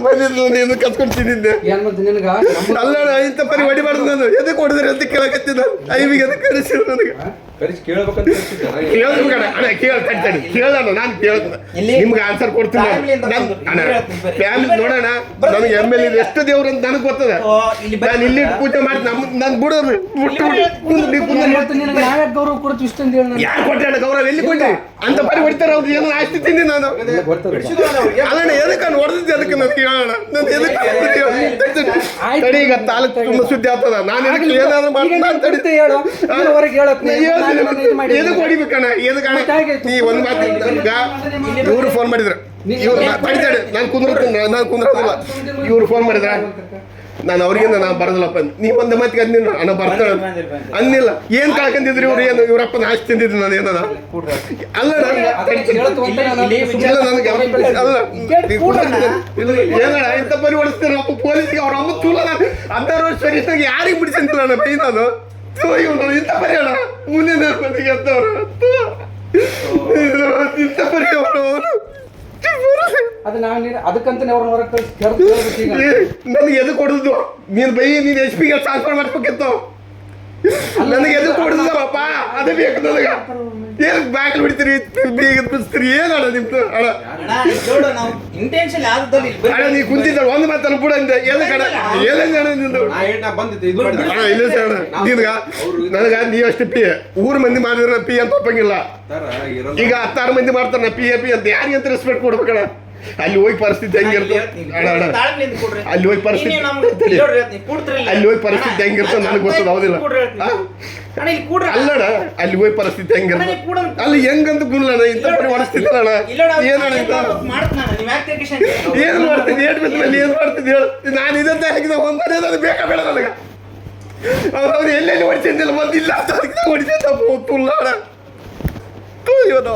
ನಿನ್ನ ನೀನು ಕತ್ಕೊಂಡು ತಿಂದಿದ್ದೆ ಏನ್ ಮತ್ತೆ ನಿನಗ? ನಮ್ಮ- ಅಲ್ಲ ಅಣ್ಣ, ಇಂಥ ಪರಿ ಹೊಡಿಬಾರ್ದು ನಾನು. ಎದಕ್ಕೆ ಹೊಡೆದ್ರೆ ಅಂತ ಕೇಳಕತ್ತಿದ್ದ ಐವಿಗೆ ಎದಕ್ಕೆ ಕರೆಸಿದ್ರು ನನಗೆ? ಕರೆಸಿ ಕೇಳ್ಬೇಕಂತ ಹೇಳ್ತಿದ್ದೆ. ನಾ. ಕೇಳಿದ್ರು ಅಣ್ಣ ಕೇಳ ನಾನು ಕೇಳ್ತೀನಿ. ಇಲ್ಲಿ ನಿಮ್ಗೆ ಆನ್ಸರ್ ಕೊಡ್ತೀನಿ ನಾನು. ಫ್ಯಾಮಿಲಿಯಿಂದ ನಾನು ಬಂದ್ರು. ಅಣ್ಣ ಹೇಳ್ತೀನಿ ಬರ್ರಿ. ಫ್ಯಾಮಿಲಿ ನೋಡೋಣ ಬರ್ರಿ. ನನಗೆ ಎಂ ಎಲ್ ಎಷ್ಟು ದೇವ್ರು ಅಂತ ನನಗೆ ಗೊತ್ತದ. ಓ, ಇಲ್ಲಿ ಬರ್ರಿ. ನಾನು ಇಲ್ಲಿ ಪೂಜೆ ಮಾಡಿ ನಮ್ಮ ನಾನು ಬಿಡೋದು ಬಿಟ್ಟು. ಕುಂದ್ರಿ ಕುಂದ್ರಿ ನಿನಗ ಗೌರವ ಕೊಡ್ತೀವಿ ಇಷ್ಟಂತ ಹೇಳಿ ನಾನು? ಯಾರು ಕೊಟ್ಟೆ ಅಣ್ಣ ಗೌರವ ಎಲ್ಲಿ ಕೊಟ್ಟೆ ಅಂತ ಪರಿ ಹೊಡಿತಾರ ಅವ್ರು. ಏನೋ ಆಸ್ತಿ ತಿಂದಿ ನಾನು. ಗೊತ್ತದ. ನೋಡ್ತಿದ್ದೆ. ಅಲ್ಲಣ್ಣ ಎದಕ್ಕೆ ನಾನು ಹೊಡೆದಿದ್ದೆ ಅದಕ್ಕೆ ನನಗೆ ಹೇಳೋಣ ನಾನು ಎದಕ್ಕೆ. ತಡಿ ಈಗ ತಾಲೂಕು ತುಂಬ ಸುದ್ದಿ ಆಗ್ತದ. ನಾನು ಇದಕ್ಕೆ ಏನಾದ್ರು ಮಾಡ್ತೀನಿ? ನೀನ್ ಅಂತ ತಡಿ. ಬಿಡ್ತೆ ಹೇಳು. ಹೊರಗೆ ಹೇಳಕ್ ಎದಕ್ಕೆ ಹೊಡಿಬೇಕಣ್ಣ ಎದಕ್ಕೆ ನೀ ಒಂದು ಮಾತು ಇವ್ರು ಫೋನ್ ಮಾಡಿದ್ರು. ಇವ್ರು ನಾನು ಕುಂದ್ರತೀನಿ. ನಾನು ಕುಂದ್ರೋದಿಲ್ಲ. ಇವ್ರು ಫೋನ್ ಮಾಡಿದ್ರ? ನಾನು ಅವ್ರಿಗಿಂತ ನಾನು ಬರೋದಿಲ್ಲಪ್ಪ. ನೀ ಒಂದು ಮಾತಿಗೆ ಅಂದಿಲ್ಲ ನಾನು. ಬರ್ತಾಳೆ. ಅಂದಿಲ್ಲ ಏನ್ ಕಳ್ಕೊಂಡಿದ್ರಿ ಇವ್ರು? ಏನು ಇವರಪ್ಪ ಆಸ್ತಿ ತಿಂದಿದ್ದು ನಾನು ಏನದ. ಅಲ್ಲ ನಾನು ಅಲ್ಲ ಏನಣ್ಣ ಇಂಥ ಪರಿ ಹೊಡಿಸ್ತೀರ ಅಪ್ಪ ಪೊಲೀಸ್ಗೆ ಅವ್ರ ಅಮ್ಮ ಚೂಲ ನಾನು ಹತ್ತಾರು ವರ್ಷ ಸರಿಸಾಗ ಯಾರಿಗೆ ಬಿಡಿಸಂತಿಲ್ಲ ಅಣ್ಣ ಬೈ ನಾನು ಇಂಥ ಪರಿ ಅಣ್ಣ ಮುಂದಿನ ಮಂದಿಗೆ ಎತ್ತವ್ರು ಥೂ. ಇದು ಇಂಥ ಪರಿ ಅವರು ಅವರು ಅದು ನಾವು ನೀನು ಅದಕ್ಕಂತಾನೆ ಅವ್ರನ್ನ ಹೊರಗೆ ಕಳಿಸಿ ಕರೆದು ಈಗ ನನಗೆ ಎದು ಕೊಡ್ದು. ನೀನು ಬೈ ನೀನು ಎಚ್ ಪಿಗೆ ಟ್ರಾನ್ಸ್ಫರ್ ಮಾಡ್ಬೇಕಿತ್ತು ನನಗೆ ಎದು ಕೊಡುದಪ್ಪ ಅದು ಬೇಕು ನನಗೆ. ಏನು ಬ್ಯಾಗ್ ಬಿಡ್ತೀರಿ ಬೇಗ ಬಿಡಿಸ್ತೀರಿ ಅಣ್ಣ ನಿಮ್ದು? ಅಣ್ಣ. ಬರ್ರಿ. ಅಣ್ಣ ನೀ ಕುಂತಿದ್ದ ಒಂದು ಮಾತನ್ನು ಕೂಡ ಅಂದೆ ಎಲ್ಲ ಕಣ? ಏನಂದ ಅಣ್ಣ ನಿಂದು. ಅಣ್ಣ ಇಲ್ಲ ಸರ್ ಅಣ್ಣ. ನಿನ್ಗ ನನಗ ನೀ ಅಷ್ಟು ಪಿ ಊರ್ ಮಂದಿ ಮಾಡಿದ್ರೆ ಪಿ ಅಂತ ಒಪ್ಪಂಗಿಲ್ಲ. ಈಗ ಹತ್ತಾರು ಮಂದಿ ಮಾಡ್ತಾರ ಪಿ ಎ ಪಿ ಅಂತ. ಯಾರಿಗೆ ಅಂತ ರೆಸ್ಪೆಕ್ಟ್ ಕೊಡ್ಬೇಕಣ್ಣ? ಅಲ್ಲಿ ಹೋಗಿ ಪರಿಸ್ಥಿತಿ ಹೆಂಗಿರ್ತದೆ ಅಣ್ಣ ಅಣ್ಣ ತಾಳ್ಮೆಯಿಂದ ಕೂಡ್ರಿ. ಅಲ್ಲಿ ಹೋಗಿ ಪರಿಸ್ಥಿತಿ ನೀನೇ ನಮ್ಗೆ ಇಲ್ಲಿ ನೋಡ್ರಿ ಹೇಳ್ತೀನಿ, ಕೂಡ್ತಿರಿ ಇಲ್ಲಿ. ಅಲ್ಲಿ ಹೋಗಿ ಪರಿಸ್ಥಿತಿ ಅಣ್ಣ, ಹೆಂಗಿರ್ತದೆ ಅಣ್ಣ, ನನಗೆ ಗೊತ್ತದ ಹೌದಿಲ್ಲ ಕೂಡ್ರಿ ಹೇಳ್ತೀನಿ. ಆ? ಅಣ್ಣ, ಇಲ್ಲಿ ಕೂಡ್ರಿ. ಅಲ್ಲಣ್ಣ ಅಲ್ಲಿ ಹೋಗಿ ಪರಿಸ್ಥಿತಿ ಅಣ್ಣ, ಹೆಂಗಿರ್ತದೆ ಇಲ್ಲಿ ಕೂಡಂತ. ಅಲ್ಲಿ ಹೆಂಗಂತ ಗುಲ್ಲಣ್ಣ ಇಂಥ ಪರಿ ಹೊಡಿಸ್ತಿದ್ದಲ್ಲ ಅಣ್ಣ ಇಲ್ಲ ನೋಡು, ಏನಣ್ಣ ಏನ್ ಇಂಥ ಮಾಡ್ಬೇಕು ಮಾಡ್ತೀನಿ ನಾನು, ನೀವ್ ಯಾಕ್ ತೆಗಿಸ್ಕೊಂಡ್ರಿ? ಏನ್ ಮಾಡ್ತಿದ್ದೆ ಏಟ್ ಬಿದ್ದಲ್ಲಿ ಏನ್ ಮಾಡ್ತಿದ್ದೆ ಹೇಳು ನಾನು ಇದಂತ ಹಾಕಿದ ಒಂದನೇ ಅದು ಬೇಕಾ ಬೇಡ ನನಗೆ ಅವ್ರು ಅವ್ರು ಎಲ್ಲೆಲ್ಲಿ ಹೊಡಿಸಿದ್ದಿಲ್ಲ ಬಂದಿಲ್ಲ ಅಂತ ಅದಕ್ಕೆ ಹೊಡಿಸಿದ್ದ ತುಲ್ಲ ಅಣ್ಣ ತೂ ಇವನು